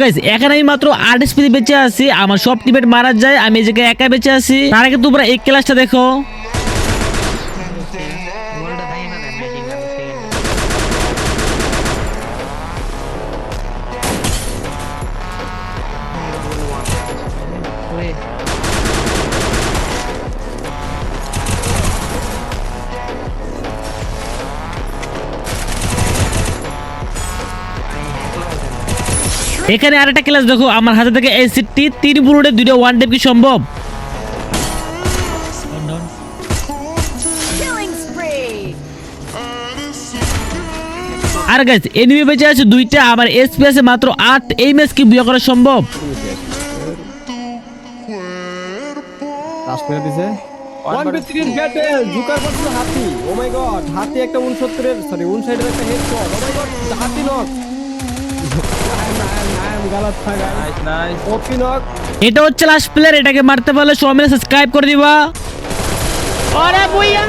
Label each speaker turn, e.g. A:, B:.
A: Guys এখানে আমি মাত্র আট স্পিডে বেঁচে আছি, আমার সব টিমেট মারা যায়, আমি এই জায়গায় একা বেঁচে আছি। তার আগে তোমরা এই ক্লাসটা দেখো।
B: গোলটা
A: এখানে আর একটা ক্লাস দেখো আমার হাতে থেকে এই সিটটি তিন বুলেটে দুটো ওয়ান টেপ কি সম্ভব? আর গাছ এনিমি বেঁচে আছে দুইটা আমার এসপি আছে মাত্র আট এম ম্যাচ কি বিয়ে করা সম্ভব?
C: একটা
A: এটা হচ্ছে লাস্ট প্লেয়ার এটাকে মারতে পারলে সবাই মিলে সাবস্ক্রাইব করে দিবা। আরে বুইয়া!